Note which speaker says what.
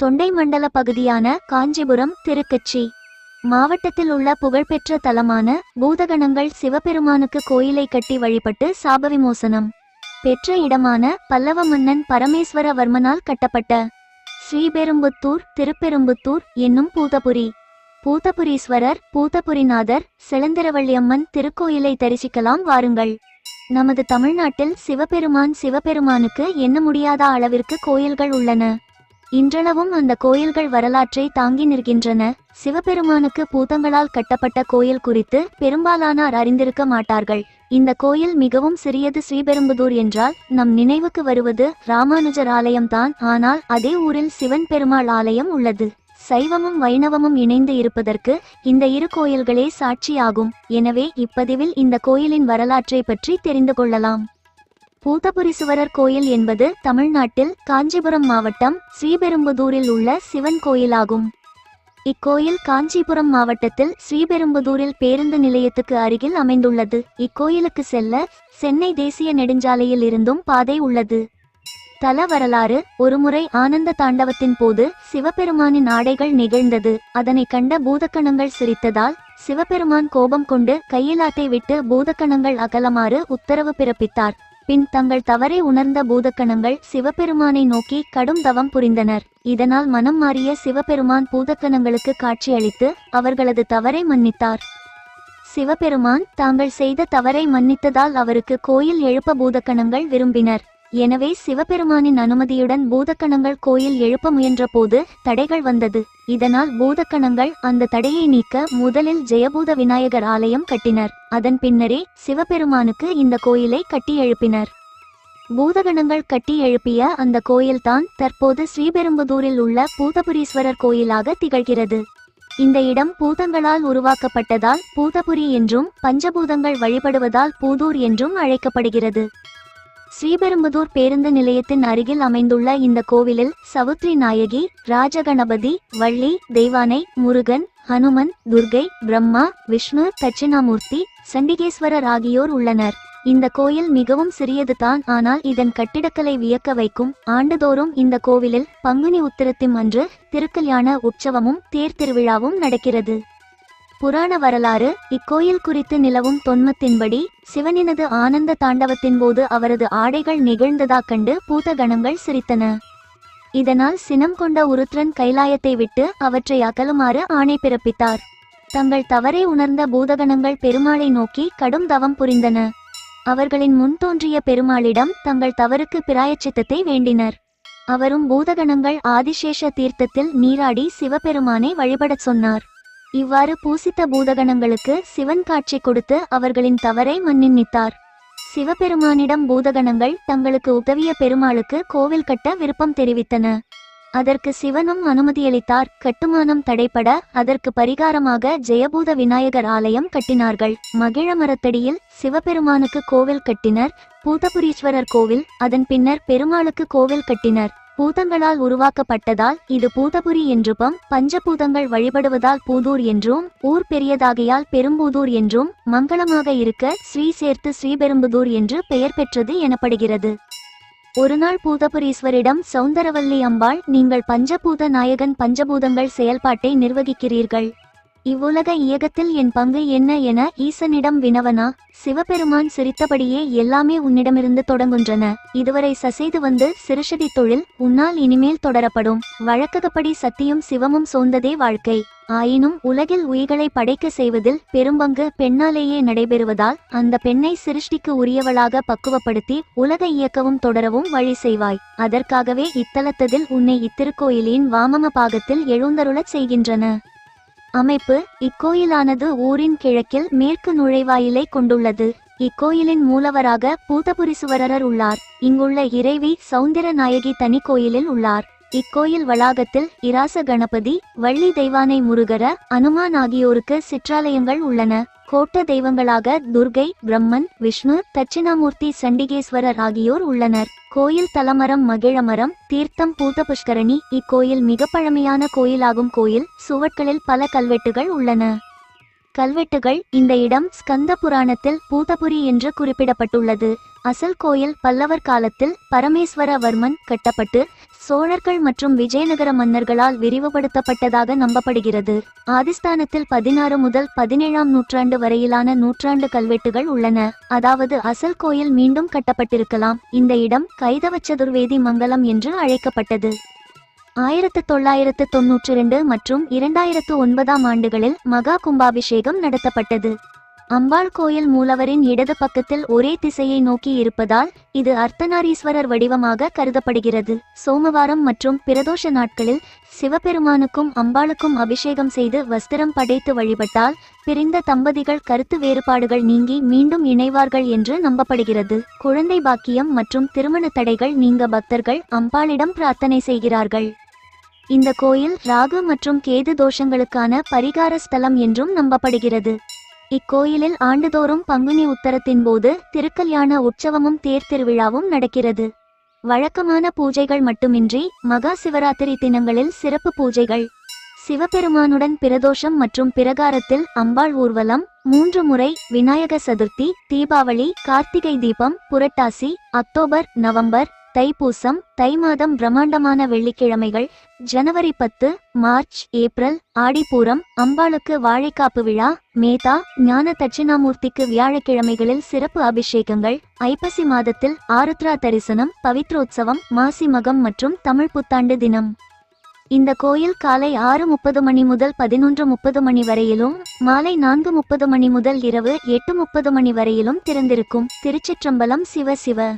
Speaker 1: தொண்டை மண்டல பகுதியான காஞ்சிபுரம் திருக்கச்சி. மாவட்டத்தில் உள்ள புகழ்பெற்ற தலமான பூதகணங்கள் சிவபெருமானுக்கு கோயிலை கட்டி வழிபட்டு சாபவிமோசனம் பெற்ற இடமான பல்லவ மன்னன் பரமேஸ்வரவர்மனால் கட்டப்பட்ட. ஸ்ரீபெரும்புத்தூர் திருப்பெரும்புத்தூர் என்னும் பூதபுரி. பூதபுரீஸ்வரர் பூதபுரிநாதர் செலந்திரவள்ளியம்மன் திருக்கோயிலை தரிசிக்கலாம் வாருங்கள். நமது தமிழ்நாட்டில் சிவபெருமான் சிவபெருமானுக்கு எண்ண முடியாத அளவிற்கு கோயில்கள் உள்ளன. இன்றளவும் அந்த கோயில்கள் வரலாற்றை தாங்கி நிற்கின்றன. சிவபெருமானுக்கு பூதங்களால் கட்டப்பட்ட கோயில் குறித்து பெரும்பாலானார் அறிந்திருக்க மாட்டார்கள். இந்த கோயில் மிகவும் சிறியது ஸ்ரீபெரும்புதூர் என்றால் நம் நினைவுக்கு வருவது ராமானுஜர் ஆலயம்தான் ஆனால் அதே ஊரில் சிவன் பெருமாள் ஆலயம் உள்ளது. சைவமும் வைணவமும் இணைந்து இருப்பதற்கு இந்த இரு கோயில்களே சாட்சியாகும். எனவே இப்பதிவில் இந்த கோயிலின் வரலாற்றை பற்றி தெரிந்து கொள்ளலாம். பூதபுரீசுவரர் கோயில் என்பது தமிழ்நாட்டில் காஞ்சிபுரம் மாவட்டம் ஸ்ரீபெரும்புதூரில் உள்ள சிவன் கோயிலாகும். இக்கோயில் காஞ்சிபுரம் மாவட்டத்தில் ஸ்ரீபெரும்புதூரில் பேருந்து நிலையத்துக்கு அருகில் அமைந்துள்ளது. இக்கோயிலுக்கு செல்ல சென்னை தேசிய நெடுஞ்சாலையில் இருந்தும் பாதை உள்ளது. தல வரலாறு ஒருமுறை ஆனந்த தாண்டவத்தின் போது சிவபெருமானின் ஆடைகள் நிகழ்ந்தது. அதனை கண்ட பூதக்கணங்கள் சிரித்ததால் சிவபெருமான் கோபம் கொண்டு கையிலாட்டை விட்டு பூதக்கணங்கள் அகலமாறு உத்தரவு பிறப்பித்தார். பின் தங்கள் தவறை உணர்ந்த பூதக்கணங்கள் சிவபெருமானை நோக்கி கடும் தவம் புரிந்தனர். இதனால் மனம் மாறிய சிவபெருமான் பூதக்கணங்களுக்கு காட்சியளித்து அவர்களது தவறை மன்னித்தார். சிவபெருமான் தாங்கள் செய்த தவறை மன்னித்ததால் அவருக்கு கோயில் எழுப்ப பூதக்கணங்கள் விரும்பினர். எனவே சிவபெருமானின் அனுமதியுடன் பூதக்கணங்கள் கோயில் எழுப்ப முயன்றபோது தடைகள் வந்தது. இதனால் பூதக்கணங்கள் அந்த தடையை நீக்க முதலில் ஜெயபூத விநாயகர் ஆலயம் கட்டினர். அதன் பின்னரே சிவபெருமானுக்கு இந்த கோயிலை கட்டி எழுப்பினர். பூதகணங்கள் கட்டி எழுப்பிய அந்த கோயில்தான் தற்போது ஸ்ரீபெரும்புதூரில் உள்ள பூதபுரீஸ்வரர் கோயிலாக திகழ்கிறது. இந்த இடம் பூதங்களால் உருவாக்கப்பட்டதால் பூதபுரி என்றும் பஞ்சபூதங்கள் வழிபடுவதால் பூதூர் என்றும் அழைக்கப்படுகிறது. ஸ்ரீபெரும்புதூர் பேருந்து நிலையத்தின் அருகில் அமைந்துள்ள இந்த கோவிலில் சவுத்ரி நாயகி ராஜகணபதி வள்ளி தெய்வானை முருகன் ஹனுமன் துர்கை பிரம்மா விஷ்ணு தட்சிணாமூர்த்தி சண்டிகேஸ்வரர் ஆகியோர் உள்ளனர். இந்த கோயில் மிகவும் சிறியது தான் ஆனால் இதன் கட்டிடக்கலை வியக்க வைக்கும். ஆண்டுதோறும் இந்த கோவிலில் பங்குனி உத்திரத்திம் அன்று திருக்கல்யாண உற்சவமும் தேர் திருவிழாவும் நடக்கிறது. புராண வரலாறு இக்கோயில் குறித்து நிலவும் தொன்மத்தின்படி சிவனினது ஆனந்த தாண்டவத்தின் போது அவரது ஆடைகள் நிகழ்ந்ததாக் கண்டு பூதகணங்கள் சிரித்தன. இதனால் சினம் கொண்ட உருத்ரன் கைலாயத்தை விட்டு அவற்றை அகலுமாறு ஆணை பிறப்பித்தார். தங்கள் தவறை உணர்ந்த பூதகணங்கள் பெருமாளை நோக்கி கடும் தவம் புரிந்தன. அவர்களின் முன் தோன்றிய பெருமாளிடம் தங்கள் தவறுக்கு பிராயச்சித்தத்தை வேண்டினர். அவரும் பூதகணங்கள் ஆதிசேஷ தீர்த்தத்தில் நீராடி சிவபெருமானை வழிபடச் சொன்னார். இவ்வாறு பூசித்த பூதகணங்களுக்கு சிவன் காட்சி கொடுத்து அவர்களின் தவறை மன்னித்தார் சிவபெருமானிடம் பூதகணங்கள் தங்களுக்கு உதவிய பெருமாளுக்கு கோவில் கட்ட விருப்பம் தெரிவித்தன. அதற்கு சிவனும் அனுமதியளித்தார். கட்டுமானம் தடைப்பட அதற்கு பரிகாரமாக ஜெயபூத விநாயகர் ஆலயம் கட்டினார்கள். மகிழ மரத்தடியில் சிவபெருமானுக்கு கோவில் கட்டினர். பூதபுரீஸ்வரர் கோவில் அதன் பின்னர் பெருமாளுக்கு கோவில் கட்டினர். பூதங்களால் உருவாக்கப்பட்டதால் இது பூதபுரி என்றும் பஞ்சபூதங்கள் வழிபடுவதால் பூதூர் என்றும் ஊர் பெரியதாகையால் பெரும்பூதூர் என்றும் மங்களமாக இருக்க ஸ்ரீ சேர்த்து ஸ்ரீபெரும்புதூர் என்று பெயர் பெற்றது எனப்படுகிறது. ஒருநாள் பூதபுரீஸ்வரிடம் சௌந்தரவல்லி அம்பாள் நீங்கள் பஞ்சபூத நாயகன் பஞ்சபூதங்கள் செயல்பாட்டை நிர்வகிக்கிறீர்கள். இவ்வுலக இயக்கத்தில் என் பங்கு என்ன என ஈசனிடம் வினவனா சிவபெருமான் சிரித்தபடியே எல்லாமே உன்னிடமிருந்து தொடங்குகின்றன. இதுவரை சசைது வந்து சிறுஷதி தொழில் உன்னால் இனிமேல் தொடரப்படும். வழக்ககப்படி சத்தியும் சிவமும் சோர்ந்ததே வாழ்க்கை. ஆயினும் உலகில் உயிர்களை படைக்க செய்வதில் பெரும்பங்கு பெண்ணாலேயே நடைபெறுவதால் அந்த பெண்ணை சிருஷ்டிக்கு உரியவளாக பக்குவப்படுத்தி உலக இயக்கவும் தொடரவும் வழி செய்வாய். அதற்காகவே இத்தலத்ததில் உன்னை இத்திருக்கோயிலின் வாமம பாகத்தில் எழுந்தருளச் செய்கின்றன. அமைப்பு இக்கோயிலானது ஊரின் கிழக்கில் மேற்கு நுழைவாயிலை கொண்டுள்ளது. இக்கோயிலின் மூலவராக பூதபுரிசுவரர் உள்ளார். இங்குள்ள இறைவி சௌந்தர நாயகி தனி கோயிலில் உள்ளார். இக்கோயில் வளாகத்தில் இராச கணபதி வள்ளி தெய்வானை முருகர அனுமான் ஆகியோருக்கு சிற்றாலயங்கள் உள்ளன. கோட்ட தெய்வங்களாக துர்கை பிரம்மன் விஷ்ணு தட்சிணாமூர்த்தி சண்டிகேஸ்வரர் ஆகியோர் உள்ளனர். கோயில் தலமரம் மகிழமரம் தீர்த்தம் பூத புஷ்கரணி இக்கோயில் மிக பழமையான கோயிலாகும் கோயில் சுவட்களில் பல கல்வெட்டுகள் உள்ளன. கல்வெட்டுகள் இந்த இடம் ஸ்கந்த புராணத்தில் பூதபுரி என்று குறிப்பிடப்பட்டுள்ளது. அசல் கோயில் பல்லவர் காலத்தில் பரமேஸ்வரவர்மன் கட்டப்பட்டு சோழர்கள் மற்றும் விஜயநகர மன்னர்களால் விரிவுபடுத்தப்பட்டதாக நம்பப்படுகிறது. ஆதிஸ்தானத்தில் பதினாறு முதல் பதினேழாம் நூற்றாண்டு வரையிலான நூற்றாண்டு கல்வெட்டுகள் உள்ளன. அதாவது அசல் கோயில் மீண்டும் கட்டப்பட்டிருக்கலாம். இந்த இடம் கைதவ சதுர்வேதி மங்கலம் என்று அழைக்கப்பட்டது. ஆயிரத்து தொள்ளாயிரத்து தொன்னூற்றி இரண்டு மற்றும் இரண்டாயிரத்து ஒன்பதாம் ஆண்டுகளில் மகா கும்பாபிஷேகம் நடத்தப்பட்டது. அம்பாள் கோயில் மூலவரின் இடது பக்கத்தில் ஒரே திசையை நோக்கி இருப்பதால் இது அர்த்தநாரீஸ்வரர் வடிவமாக கருதப்படுகிறது. சோமவாரம் மற்றும் பிரதோஷ நாட்களில் சிவபெருமானுக்கும் அம்பாளுக்கும் அபிஷேகம் செய்து வஸ்திரம் படைத்து வழிபட்டால் பிரிந்த தம்பதிகள் கருத்து வேறுபாடுகள் நீங்கி மீண்டும் இணைவார்கள் என்று நம்பப்படுகிறது. குழந்தை பாக்கியம் மற்றும் திருமண தடைகள் நீங்க பக்தர்கள் அம்பாளிடம் பிரார்த்தனை செய்கிறார்கள். இந்த கோயில் ராகு மற்றும் கேது தோஷங்களுக்கான பரிகார ஸ்தலம் என்றும் நம்பப்படுகிறது. இக்கோயிலில் ஆண்டுதோறும் பங்குனி உத்தரத்தின் போது திருக்கல்யாண உற்சவமும் தேர் திருவிழாவும் நடக்கிறது. வழக்கமான பூஜைகள் மட்டுமின்றி மகா சிவராத்திரி தினங்களில் சிறப்பு பூஜைகள். சிவபெருமானுடன் பிரதோஷம் மற்றும் பிரகாரத்தில் அம்பாள் ஊர்வலம் மூன்று முறை விநாயக சதுர்த்தி தீபாவளி கார்த்திகை தீபம் புரட்டாசி அக்டோபர் நவம்பர் தைப்பூசம் தை மாதம் பிரம்மாண்டமான வெள்ளிக்கிழமைகள் ஜனவரி பத்து மார்ச் ஏப்ரல் ஆடிப்பூரம் அம்பாளுக்கு வாழைக்காப்பு விழா மேதா ஞான தட்சிணாமூர்த்திக்கு வியாழக்கிழமைகளில் சிறப்பு அபிஷேகங்கள் ஐப்பசி மாதத்தில் ஆருத்ரா தரிசனம் பவித்ரோத்சவம் மாசி மகம் மற்றும் தமிழ் புத்தாண்டு தினம். இந்த கோயில் காலை ஆறு முப்பது மணி முதல் பதினொன்று முப்பது மணி வரையிலும் மாலை நான்கு முப்பது மணி முதல் இரவு எட்டு முப்பது மணி வரையிலும் திறந்திருக்கும். திருச்சிற்றம்பலம் சிவ சிவ.